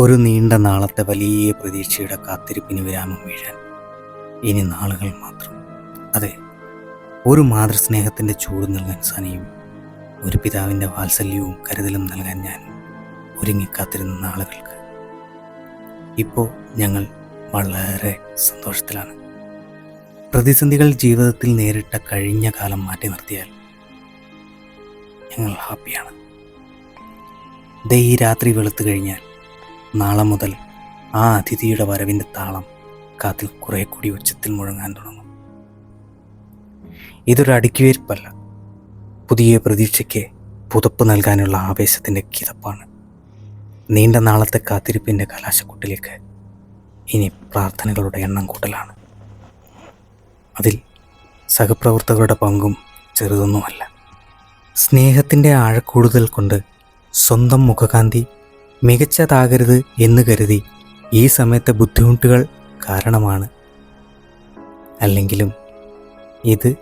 ഒരു നീണ്ട നാളത്തെ വലിയ പ്രതീക്ഷയുടെ കാത്തിരിപ്പിന് വിരാമം വീഴാൻ ഇനി നാളുകൾ മാത്രം. അതെ ഒരു മാതൃസ്നേഹത്തിന്റെ ചൂട് നൽകാൻ സനിയും ഒരു പിതാവിന്റെ വാത്സല്യവും കരുതലും നൽകാൻ ഞാൻ ഒരുങ്ങിക്കാത്തിരുന്ന നാളുകൾക്ക്. ഇപ്പോൾ ഞങ്ങൾ വളരെ സന്തോഷത്തിലാണ്. പ്രതിസന്ധികൾ ജീവിതത്തിൽ നേരിട്ട കഴിഞ്ഞ കാലം മാറ്റി നിർത്തിയാൽ ഞങ്ങൾ ഹാപ്പിയാണ്. ദേ ഈ രാത്രി വെളുത്തു കഴിഞ്ഞാൽ നാളെ മുതൽ ആ അതിഥിയുടെ വരവിന്റെ താളം കാത്തിൽ കുറേ കൂടി ഉച്ചത്തിൽ മുഴങ്ങാൻ തുടങ്ങും. ഇതൊരു അടുക്കിവേർപ്പല്ല പുതിയ പ്രതീക്ഷയ്ക്ക് പുതപ്പ് നൽകാനുള്ള ആവേശത്തിന്റെ കിതപ്പാണ്. നീണ്ട നാളത്തെ കാത്തിരിപ്പിന്റെ കലാശക്കൂട്ടിലേക്ക് ഇനി പ്രാർത്ഥനകളുടെ എണ്ണം കൂട്ടലാണ്. അതിൽ സഹപ്രവർത്തകരുടെ പങ്കും ചെറുതൊന്നുമല്ല. സ്നേഹത്തിന്റെ ആഴക്കൂടുതൽ കൊണ്ട് സ്വന്തം മുഖകാന്തി മികച്ചതാകരുത് എന്ന് കരുതി ഈ സമയത്തെ ബുദ്ധിമുട്ടുകൾ കാരണമാണ്. അല്ലെങ്കിലും ഇത്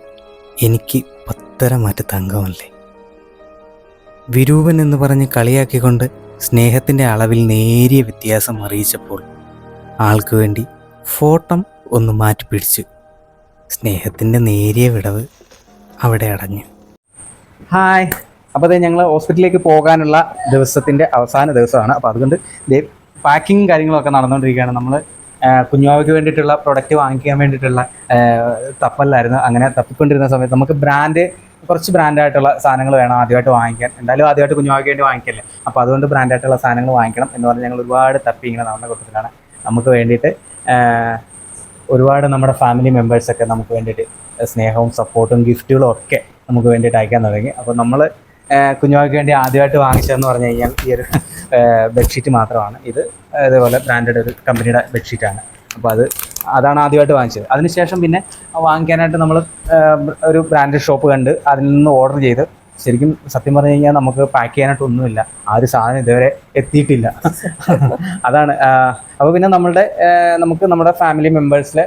എനിക്ക് പത്തര മാറ്റ തങ്കമല്ലേ വിരൂപൻ എന്ന് പറഞ്ഞ് കളിയാക്കിക്കൊണ്ട് സ്നേഹത്തിന്റെ അളവിൽ നേരിയ വ്യത്യാസം അറിയിച്ചപ്പോൾ ആൾക്ക് വേണ്ടി ഫോട്ടം ഒന്ന് മാറ്റിപ്പിടിച്ചു സ്നേഹത്തിന്റെ നേരിയ വിടവ് അവിടെ അടഞ്ഞു. ഹായ്. അപ്പോൾ അതെ ഞങ്ങൾ ഹോസ്പിറ്റലിലേക്ക് പോകാനുള്ള ദിവസത്തിന്റെ അവസാന ദിവസമാണ്. അപ്പോൾ അതുകൊണ്ട് പാക്കിങ് കാര്യങ്ങളൊക്കെ നടന്നുകൊണ്ടിരിക്കുകയാണ് നമ്മൾ കുഞ്ഞുവാവയ്ക്ക് വേണ്ടിയിട്ടുള്ള പ്രൊഡക്റ്റ് വാങ്ങിക്കാൻ വേണ്ടിയിട്ടുള്ള തപ്പല്ലായിരുന്നു. അങ്ങനെ തപ്പിക്കൊണ്ടിരുന്ന സമയത്ത് നമുക്ക് ബ്രാൻഡ് കുറച്ച് ബ്രാൻഡായിട്ടുള്ള സാധനങ്ങൾ വേണം ആദ്യമായിട്ട് വാങ്ങിക്കാൻ. എന്തായാലും ആദ്യമായിട്ട് കുഞ്ഞുവാവയ്ക്ക് വേണ്ടി വാങ്ങിക്കല്ലേ? അപ്പോൾ അതുകൊണ്ട് ബ്രാൻഡായിട്ടുള്ള സാധനങ്ങൾ വാങ്ങിക്കണം എന്ന് പറഞ്ഞ് ഞങ്ങൾ ഒരുപാട് തപ്പി ഇങ്ങനെ നമ്മുടെ കൂട്ടത്തിലാണ്. നമുക്ക് വേണ്ടിയിട്ട് ഒരുപാട് നമ്മുടെ ഫാമിലി മെമ്പേഴ്സൊക്കെ നമുക്ക് വേണ്ടിയിട്ട് സ്നേഹവും സപ്പോർട്ടും ഗിഫ്റ്റുകളും ഒക്കെ നമുക്ക് വേണ്ടിയിട്ട് അയക്കാൻ തുടങ്ങി. അപ്പോൾ നമ്മൾ കുഞ്ഞുങ്ങൾക്ക് വേണ്ടി ആദ്യമായിട്ട് വാങ്ങിച്ചതെന്ന് പറഞ്ഞു കഴിഞ്ഞാൽ ഈ ഒരു ബെഡ്ഷീറ്റ് മാത്രമാണ്. ഇത് ഇതേപോലെ ബ്രാൻഡഡ് ഒരു കമ്പനിയുടെ ബെഡ്ഷീറ്റാണ് അപ്പോൾ അത് അതാണ് ആദ്യമായിട്ട് വാങ്ങിച്ചത്. അതിനുശേഷം പിന്നെ വാങ്ങിക്കാനായിട്ട് നമ്മൾ ഒരു ബ്രാൻഡഡ് ഷോപ്പ് കണ്ട് അതിൽ നിന്ന് ഓർഡർ ചെയ്ത് ശരിക്കും സത്യം പറഞ്ഞു കഴിഞ്ഞാൽ നമുക്ക് പാക്ക് ചെയ്യാനായിട്ട് ഒന്നുമില്ല. ആ ഒരു സാധനം ഇതുവരെ എത്തിയിട്ടില്ല. അതാണ് അപ്പോൾ പിന്നെ നമ്മളുടെ നമുക്ക് നമ്മുടെ ഫാമിലി മെമ്പേഴ്സിലെ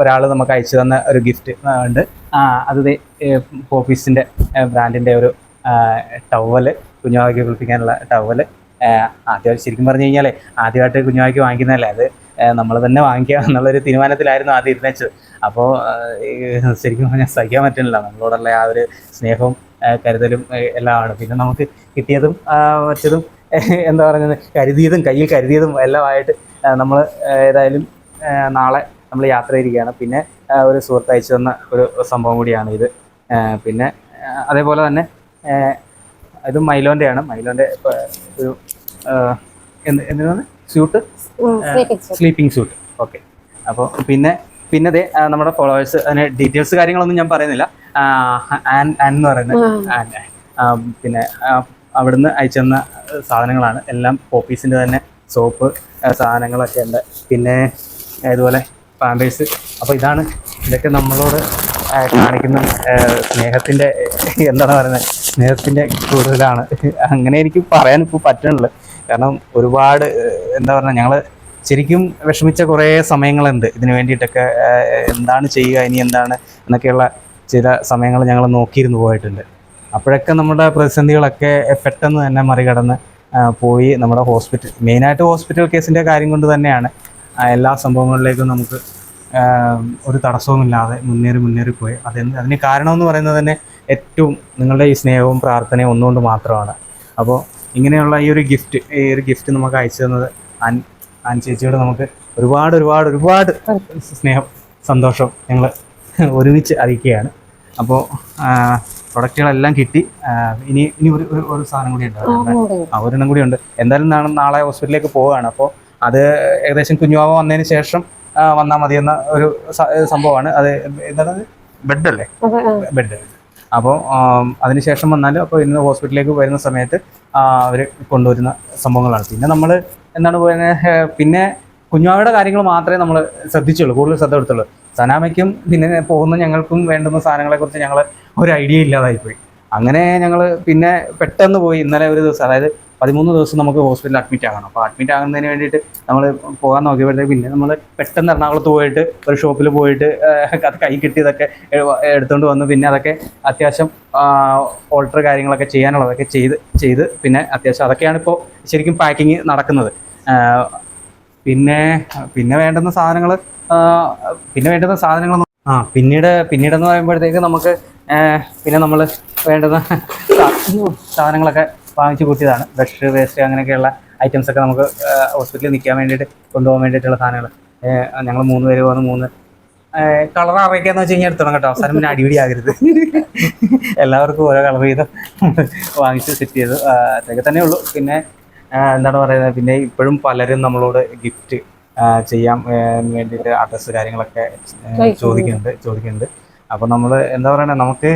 ഒരാൾ നമുക്ക് അയച്ചു തന്ന ഒരു ഗിഫ്റ്റ് ഉണ്ട്. അത് പോപ്പീസിന്റെ ബ്രാൻഡിന്റെ ഒരു ടവൽ കുഞ്ഞാവാക്കി കുളിപ്പിക്കാനുള്ള ടവൽ ആദ്യമായിട്ട് ശരിക്കും പറഞ്ഞു കഴിഞ്ഞാൽ ആദ്യമായിട്ട് കുഞ്ഞാവാക്കി വാങ്ങിക്കുന്നതല്ലേ? അത് നമ്മൾ തന്നെ വാങ്ങിക്കുക എന്നുള്ളൊരു തീരുമാനത്തിലായിരുന്നു ആദ്യം ഇരുന്നേച്ചത്. അപ്പോൾ ശരിക്കും പറഞ്ഞാൽ സഹിക്കാൻ പറ്റുന്നില്ല. നമ്മളോടുള്ള ആ ഒരു സ്നേഹവും കരുതലും എല്ലാം എല്ലാമാണ് പിന്നെ നമുക്ക് കിട്ടിയതും മറ്റതും എന്താ പറയുന്നത് കരുതിയതും കയ്യിൽ കരുതിയതും എല്ലാമായിട്ട് നമ്മൾ ഏതായാലും നാളെ നമ്മൾ യാത്ര ചെയ്യുകയാണ് പിന്നെ ഒരു സുഹൃത്ത് അയച്ചു തന്ന ഒരു സംഭവം കൂടിയാണ് ഇത്. പിന്നെ അതേപോലെ തന്നെ ഇത് മൈലോന്റെ ആണ് മൈലോന്റെ ഒരു എന്ത് എന്തിനാണ്? സ്യൂട്ട്? Sleeping suit okay. അപ്പോൾ പിന്നെ പിന്നെ ദേ നമ്മുടെ ഫോളോവേഴ്സ് അതിന് ഡീറ്റെയിൽസ് കാര്യങ്ങളൊന്നും ഞാൻ പറയുന്നില്ല. ആൻ ആൻ എന്ന് പറയുന്നത് പിന്നെ അവിടുന്ന് അയച്ചു തന്ന സാധനങ്ങളാണ്. എല്ലാം പോപ്പീസിന്റെ തന്നെ. സോപ്പ് സാധനങ്ങളൊക്കെ ഉണ്ട്. പിന്നെ ഇതുപോലെ പാമ്പേഴ്സ് അപ്പോൾ ഇതാണ് ഇതൊക്കെ നമ്മളോട് കാണിക്കുന്ന സ്നേഹത്തിന്റെ എന്താണ് പറയുന്നത്? സ്നേഹത്തിന്റെ കൂടുതലാണ്. അങ്ങനെ എനിക്ക് പറയാൻ ഇപ്പോൾ പറ്റണില്ല. കാരണം ഒരുപാട് എന്താ പറയുക ഞങ്ങൾ ശരിക്കും വിഷമിച്ച കുറേ സമയങ്ങളുണ്ട്. ഇതിന് വേണ്ടിയിട്ടൊക്കെ എന്താണ് ചെയ്യുക ഇനി എന്താണ് എന്നൊക്കെയുള്ള ചില സമയങ്ങൾ ഞങ്ങൾ നോക്കിയിരുന്നു പോയിട്ടുണ്ട്. അപ്പോഴൊക്കെ നമ്മുടെ പ്രതിസന്ധികളൊക്കെ പെട്ടെന്ന് തന്നെ മറികടന്ന് പോയി നമ്മുടെ ഹോസ്പിറ്റൽ മെയിനായിട്ട് ഹോസ്പിറ്റൽ കേസിന്റെ കാര്യം കൊണ്ട് തന്നെയാണ് എല്ലാ സംഭവങ്ങളിലേക്കും നമുക്ക് ഒരു തടസ്സവുമില്ലാതെ മുന്നേറി മുന്നേറി പോയി. അതെന്ത് അതിന് കാരണമെന്ന് പറയുന്നത് തന്നെ ഏറ്റവും നിങ്ങളുടെ ഈ സ്നേഹവും പ്രാർത്ഥനയും ഒന്നുകൊണ്ട് മാത്രമാണ്. അപ്പോൾ ഇങ്ങനെയുള്ള ഈ ഒരു ഗിഫ്റ്റ് ഈ ഒരു ഗിഫ്റ്റ് നമുക്ക് അയച്ചു തന്നത് ആൻ ആൻ ചേച്ചിയോട് നമുക്ക് ഒരുപാട് ഒരുപാട് ഒരുപാട് സ്നേഹം സന്തോഷം ഞങ്ങൾ ഒരുമിച്ച് അറിയിക്കുകയാണ്. അപ്പോൾ പ്രൊഡക്റ്റുകളെല്ലാം കിട്ടി. ഇനി ഇനി ഒരു ഒരു- ഒരു സാധനം കൂടി ഉണ്ട്. ആ ഒരെണ്ണം കൂടി ഉണ്ട്. എന്തായാലും നാളെ നാളെ ഹോസ്പിറ്റലിലേക്ക് പോവുകയാണ്. അപ്പോൾ അത് ഏകദേശം കുഞ്ഞുവാവ വന്നതിന് ശേഷം വന്നാൽ മതിയെന്ന ഒരു സംഭവമാണ്. അത് എന്താണ് ബെഡ് അല്ലേ ബെഡ്. അപ്പോൾ അതിനുശേഷം വന്നാൽ അപ്പോൾ ഇന്ന് ഹോസ്പിറ്റലിലേക്ക് വരുന്ന സമയത്ത് അവർ കൊണ്ടുവരുന്ന സംഭവങ്ങളാണ്. പിന്നെ നമ്മൾ എന്താണ് പിന്നെ കുഞ്ഞാവയുടെ കാര്യങ്ങൾ മാത്രമേ നമ്മൾ ശ്രദ്ധിച്ചുള്ളൂ കൂടുതൽ ശ്രദ്ധ എടുത്തുള്ളൂ സനാമയ്ക്കും പിന്നെ പോകുന്ന ഞങ്ങൾക്കും വേണ്ടുന്ന സാധനങ്ങളെക്കുറിച്ച് ഞങ്ങൾ ഒരു ഐഡിയ ഇല്ലാതായിപ്പോയി. അങ്ങനെ ഞങ്ങൾ പിന്നെ പെട്ടെന്ന് പോയി ഇന്നലെ ഒരു ദിവസം അതായത് പതിമൂന്ന് ദിവസം നമുക്ക് ഹോസ്പിറ്റലിൽ അഡ്മിറ്റ് ആകണം. അപ്പോൾ അഡ്മിറ്റ് ആകുന്നതിന് വേണ്ടിയിട്ട് നമ്മൾ പോകാൻ നോക്കിയപ്പോഴത്തേക്ക് പിന്നെ നമ്മൾ പെട്ടെന്ന് എറണാകുളത്ത് പോയിട്ട് ഒരു ഷോപ്പിൽ പോയിട്ട് അത് കൈ കിട്ടിയതൊക്കെ എടുത്തുകൊണ്ട് വന്നു പിന്നെ അതൊക്കെ അത്യാവശ്യം ഓൾട്ടർ കാര്യങ്ങളൊക്കെ ചെയ്യാനുള്ളതൊക്കെ ചെയ്ത് ചെയ്ത് പിന്നെ അത്യാവശ്യം അതൊക്കെയാണ് ഇപ്പോൾ ശരിക്കും പാക്കിങ് നടക്കുന്നത്. പിന്നെ പിന്നെ വേണ്ടുന്ന സാധനങ്ങൾ പിന്നെ വേണ്ടുന്ന സാധനങ്ങൾ ആ പിന്നീട് പിന്നീടെന്ന് പറയുമ്പോഴത്തേക്ക് നമുക്ക് പിന്നെ നമ്മൾ വേണ്ടുന്ന സാധനങ്ങളൊക്കെ വാങ്ങിച്ചു കൂട്ടിയതാണ്. ബ്രഷ് വേസ്റ്റ് അങ്ങനെയൊക്കെയുള്ള ഐറ്റംസ് ഒക്കെ നമുക്ക് ഹോസ്പിറ്റലിൽ നിൽക്കാൻ വേണ്ടിയിട്ട് കൊണ്ടുപോകാൻ വേണ്ടിയിട്ടുള്ള സാധനങ്ങൾ. ഞങ്ങൾ മൂന്ന് പേര് പോകുന്ന മൂന്ന് കളർ അറിയിക്കാന്ന് വെച്ച് കഴിഞ്ഞാൽ എടുത്തോണം കേട്ടോ. അവസാനം പിന്നെ അടിപിടി ആകരുത്. എല്ലാവർക്കും ഓരോ കളർ ചെയ്ത് വാങ്ങിച്ച് സെറ്റ് ചെയ്തു അതൊക്കെ തന്നെ ഉള്ളൂ. പിന്നെ എന്താണ് പറയുന്നത്? പിന്നെ ഇപ്പോഴും പലരും നമ്മളോട് ഗിഫ്റ്റ് ചെയ്യാൻ വേണ്ടിയിട്ട് അഡ്രസ്സ് കാര്യങ്ങളൊക്കെ ചോദിക്കുന്നുണ്ട് ചോദിക്കുന്നുണ്ട്. അപ്പോൾ നമ്മൾ എന്താ പറയുക നമുക്ക്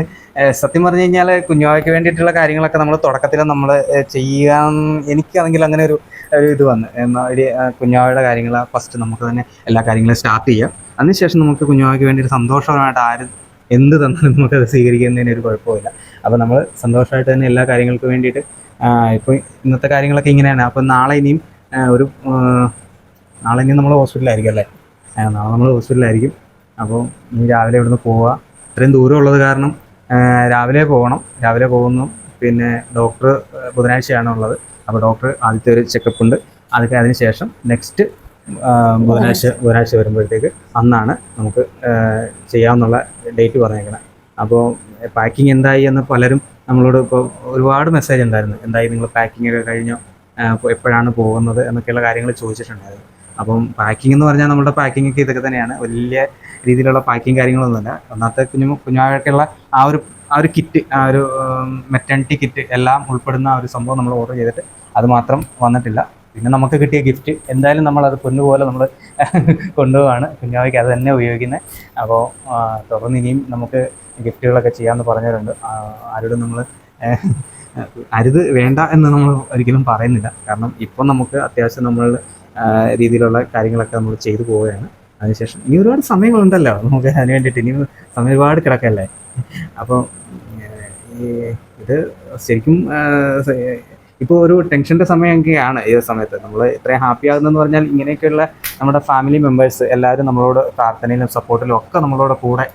സത്യം പറഞ്ഞു കഴിഞ്ഞാൽ കുഞ്ഞുവായ്ക്ക് വേണ്ടിയിട്ടുള്ള കാര്യങ്ങളൊക്കെ നമ്മൾ തുടക്കത്തിൽ നമ്മൾ ചെയ്യാൻ എനിക്കാണെങ്കിൽ അങ്ങനെ ഒരു ഒരു ഇത് വന്ന്. കുഞ്ഞാവയുടെ കാര്യങ്ങൾ ഫസ്റ്റ് നമുക്ക് തന്നെ എല്ലാ കാര്യങ്ങളും സ്റ്റാർട്ട് ചെയ്യാം. അതിനുശേഷം നമുക്ക് കുഞ്ഞുവായ്ക്ക് വേണ്ടി ഒരു സന്തോഷപരമായിട്ട് ആര് എന്ത് തന്നാലും നമുക്കത് സ്വീകരിക്കുന്നതിന് ഒരു കുഴപ്പമില്ല. അപ്പോൾ നമ്മൾ സന്തോഷമായിട്ട് തന്നെ എല്ലാ കാര്യങ്ങൾക്കും വേണ്ടിയിട്ട് ഇപ്പോൾ ഇന്നത്തെ കാര്യങ്ങളൊക്കെ ഇങ്ങനെയാണ്. അപ്പോൾ നാളെ ഇനിയും ഒരു നാളെ ഇനിയും നമ്മൾ ഹോസ്പിറ്റലായിരിക്കും അല്ലേ? നാളെ നമ്മൾ ഹോസ്പിറ്റലായിരിക്കും അപ്പോൾ ഇനി രാവിലെ ഇവിടുന്ന് പോവുക ഇത്രയും ദൂരം ഉള്ളത് കാരണം രാവിലെ പോകണം. രാവിലെ പോകുന്നു. പിന്നെ ഡോക്ടർ ബുധനാഴ്ചയാണ് ഉള്ളത്. അപ്പോൾ ഡോക്ടർ ആദ്യത്തെ ഒരു ചെക്കപ്പ് ഉണ്ട്. അതൊക്കെ അതിന് ശേഷം നെക്സ്റ്റ് ബുധനാഴ്ച ബുധനാഴ്ച വരുമ്പോഴത്തേക്ക് അന്നാണ് നമുക്ക് ചെയ്യാമെന്നുള്ള ഡേറ്റ് പറഞ്ഞേക്കണം. അപ്പോൾ പാക്കിംഗ് എന്തായി എന്ന് പലരും നമ്മളോട് ഇപ്പോൾ ഒരുപാട് മെസ്സേജ് ഉണ്ടായിരുന്നു. എന്തായി? നിങ്ങൾ പാക്കിംഗ് ഒക്കെ കഴിഞ്ഞോ? എപ്പോഴാണ് പോകുന്നത്? എന്നൊക്കെയുള്ള കാര്യങ്ങൾ ചോദിച്ചിട്ടുണ്ടായിരുന്നു. അപ്പം പാക്കിംഗ് എന്ന് പറഞ്ഞാൽ നമ്മുടെ പാക്കിംഗ് ഒക്കെ ഇതൊക്കെ തന്നെയാണ്. വലിയ രീതിയിലുള്ള പാക്കിംഗ് കാര്യങ്ങളൊന്നുമില്ല. ഒന്നാമത്തെ കുഞ്ഞു കുഞ്ഞുമായിട്ടുള്ള ആ ഒരു ആ ഒരു കിറ്റ് ആ ഒരു മെറ്റേണിറ്റി കിറ്റ് എല്ലാം ഉൾപ്പെടുന്ന ആ ഒരു സംഭവം നമ്മൾ ഓർഡർ ചെയ്തിട്ട് അത് മാത്രം വന്നിട്ടില്ല. പിന്നെ നമുക്ക് കിട്ടിയ ഗിഫ്റ്റ് എന്തായാലും നമ്മൾ അത് പൊന്നുപോലെ നമ്മൾ കൊണ്ടുപോവാണ്. കുഞ്ഞാവയ്ക്ക് അത് തന്നെ ഉപയോഗിക്കുന്നത്. അപ്പോൾ തുടർന്ന് ഇനിയും നമുക്ക് ഗിഫ്റ്റുകളൊക്കെ ചെയ്യാമെന്ന് പറഞ്ഞിട്ടുണ്ട് ആരോടും നമ്മൾ അരുത് വേണ്ട എന്ന് നമ്മൾ ഒരിക്കലും പറയുന്നില്ല. കാരണം ഇപ്പം നമുക്ക് അത്യാവശ്യം നമ്മൾ രീതിയിലുള്ള കാര്യങ്ങളൊക്കെ നമ്മൾ ചെയ്തു പോവുകയാണ്. അതിനുശേഷം ഇനി ഒരുപാട് സമയങ്ങളുണ്ടല്ലോ. നമുക്ക് അതിന് വേണ്ടിയിട്ട് ഇനി സമയം ഒരുപാട് കിടക്കല്ലേ? അപ്പോൾ ഇത് ശരിക്കും ഇപ്പോൾ ഒരു ടെൻഷന്റെ സമയമൊക്കെയാണ് ഈ സമയത്ത്. നമ്മൾ ഇത്രയും ഹാപ്പി ആകുന്നതെന്ന് പറഞ്ഞാൽ ഇങ്ങനെയൊക്കെയുള്ള നമ്മുടെ ഫാമിലി മെമ്പേഴ്സ് എല്ലാവരും നമ്മളോട് പ്രാർത്ഥനയിലും സപ്പോർട്ടിലും ഒക്കെ നമ്മളോട് കൂടെ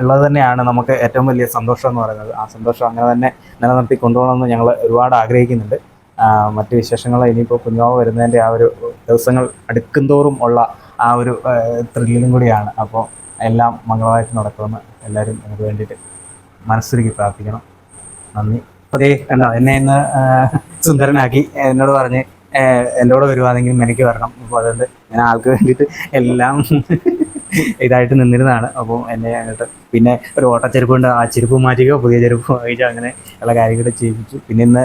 ഉള്ളത് തന്നെയാണ് നമുക്ക് ഏറ്റവും വലിയ സന്തോഷം എന്ന് പറയുന്നത്. ആ സന്തോഷം അങ്ങനെ തന്നെ നിലനിർത്തി കൊണ്ടുപോകണമെന്ന് ഞങ്ങൾ ഒരുപാട് ആഗ്രഹിക്കുന്നുണ്ട്. മറ്റ് വിശേഷങ്ങൾ ഇനിയിപ്പോൾ കുഞ്ഞാവ് വരുന്നതിന്റെ ആ ഒരു ദിവസങ്ങൾ അടുക്കുന്തോറും ഉള്ള ആ ഒരു ത്രില്ലിലും കൂടിയാണ്. അപ്പോൾ എല്ലാം മംഗളമായിട്ട് നടക്കുമെന്ന് എല്ലാവരും എനിക്ക് വേണ്ടിയിട്ട് മനസ്സൊരുക്കി പ്രാർത്ഥിക്കണം. നന്ദി. അതേ കണ്ടോ എന്നെ ഇന്ന് സുന്ദരനാക്കി എന്നോട് പറഞ്ഞ് എന്നോട് വരുവാണെങ്കിലും എനിക്ക് വരണം. അപ്പോൾ അതുകൊണ്ട് ഞാൻ ആൾക്ക് വേണ്ടിയിട്ട് എല്ലാം ഇതായിട്ട് നിന്നിരുന്നതാണ്. അപ്പോൾ എന്നെ അങ്ങോട്ട് പിന്നെ ഒരു ഓട്ടച്ചെരുപ്പ് കൊണ്ട് ആ ചെരുപ്പ് മാറ്റുകയോ പുതിയ ചെരുപ്പ് വാങ്ങിച്ചോ അങ്ങനെ ഉള്ള കാര്യങ്ങൾ ചെയ്യിപ്പിച്ചു. പിന്നെ ഇന്ന്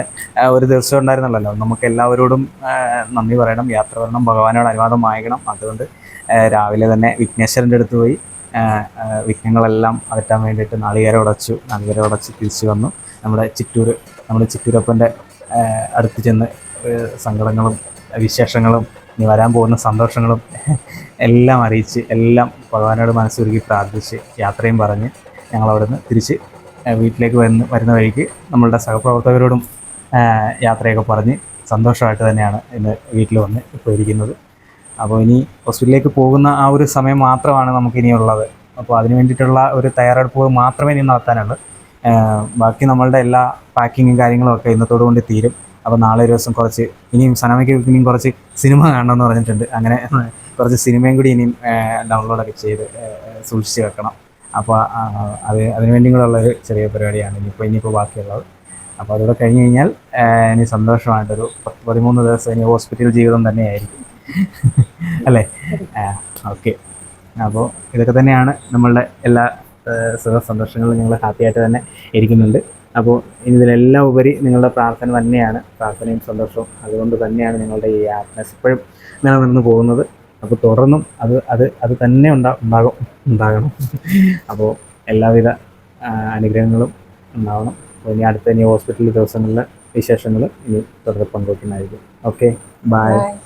ഒരു ദിവസം ഉണ്ടായിരുന്നല്ലോ. നമുക്ക് എല്ലാവരോടും നന്ദി പറയണം. യാത്ര വരണം ഭഗവാനോട് അനുവാദം വാങ്ങിക്കണം. അതുകൊണ്ട് രാവിലെ തന്നെ വിഘ്നേശ്വരന്റെ അടുത്ത് പോയി വിഘ്നങ്ങളെല്ലാം അകറ്റാൻ വേണ്ടിയിട്ട് നാളികേരം ഉടച്ചു നാളികേരം ഉടച്ച് തിരിച്ചു വന്നു. നമ്മുടെ ചിറ്റൂർ നമ്മുടെ ചിറ്റൂരപ്പന്റെ അടുത്ത് ചെന്ന് സങ്കടങ്ങളും വിശേഷങ്ങളും ഇനി വരാൻ പോകുന്ന സന്തോഷങ്ങളും എല്ലാം അറിയിച്ച് എല്ലാം ഭഗവാനോട് മനസ്സൊരുക്കി പ്രാർത്ഥിച്ച് യാത്രയും പറഞ്ഞ് ഞങ്ങൾ നിന്ന് തിരിച്ച് വീട്ടിലേക്ക് വരുന്ന വരുന്ന വഴിക്ക് നമ്മളുടെ സഹപ്രവർത്തകരോടും യാത്രയൊക്കെ പറഞ്ഞ് സന്തോഷമായിട്ട് തന്നെയാണ് ഇന്ന് വീട്ടിൽ വന്ന് ഇപ്പോൾ ഇരിക്കുന്നത്. അപ്പോൾ ഇനി ഹോസ്പിറ്റലിലേക്ക് പോകുന്ന ആ ഒരു സമയം മാത്രമാണ് നമുക്ക് ഇനിയുള്ളത് അപ്പോൾ അതിന് വേണ്ടിയിട്ടുള്ള ഒരു തയ്യാറെടുപ്പുകൾ മാത്രമേ ഇനി നടത്താനുള്ളൂ. ബാക്കി നമ്മളുടെ എല്ലാ പാക്കിങ്ങും കാര്യങ്ങളും ഒക്കെ ഇന്നത്തോടു കൊണ്ട് തീരും. അപ്പോൾ നാളെ ഒരു ദിവസം കുറച്ച് ഇനിയും സനമയ്ക്ക് ഇനിയും കുറച്ച് സിനിമ കാണണമെന്ന് പറഞ്ഞിട്ടുണ്ട്. അങ്ങനെ കുറച്ച് സിനിമയും കൂടി ഇനിയും ഡൗൺലോഡൊക്കെ ചെയ്ത് സൂക്ഷിച്ച് വെക്കണം. അപ്പോൾ അത് അതിന് വേണ്ടിയും കൂടെ ഉള്ളൊരു ചെറിയ പരിപാടിയാണ് ഇനിയിപ്പോൾ ഇനിയിപ്പോൾ ബാക്കിയുള്ളത്. അപ്പോൾ അതുകൂടെ കഴിഞ്ഞ് കഴിഞ്ഞാൽ ഇനി സന്തോഷമായിട്ടൊരു പത്ത് പതിമൂന്ന് ദിവസം ഇനി ഹോസ്പിറ്റൽ ജീവിതം തന്നെയായിരിക്കും. അല്ലേ? ഓക്കെ അപ്പോൾ ഇതൊക്കെ തന്നെയാണ് നമ്മളുടെ എല്ലാ സുഖ സന്തോഷങ്ങളും ഞങ്ങൾ ഹാപ്പിയായിട്ട് തന്നെ ഇരിക്കുന്നുണ്ട്. അപ്പോൾ ഇതിലെല്ലാം ഉപരി നിങ്ങളുടെ പ്രാർത്ഥന തന്നെയാണ്. പ്രാർത്ഥനയും സന്തോഷവും അതുകൊണ്ട് തന്നെയാണ് നിങ്ങളുടെ ഈ ഹാപ്പിനെസ് ഇപ്പോഴും നിലനിന്ന് പോകുന്നത്. അപ്പോൾ തുടർന്നും അത് അത് അത് തന്നെ ഉണ്ടാ ഉണ്ടാകും ഉണ്ടാകണം. അപ്പോൾ എല്ലാവിധ അനുഗ്രഹങ്ങളും ഉണ്ടാവണം. അപ്പോൾ ഇനി അടുത്ത ഇനി ഹോസ്പിറ്റൽ ദിവസങ്ങളിലെ വിശേഷങ്ങൾ ഇനി തുടർന്ന് പങ്കുവയ്ക്കുന്നതായിരിക്കും ഓക്കെ ബൈ. Bye.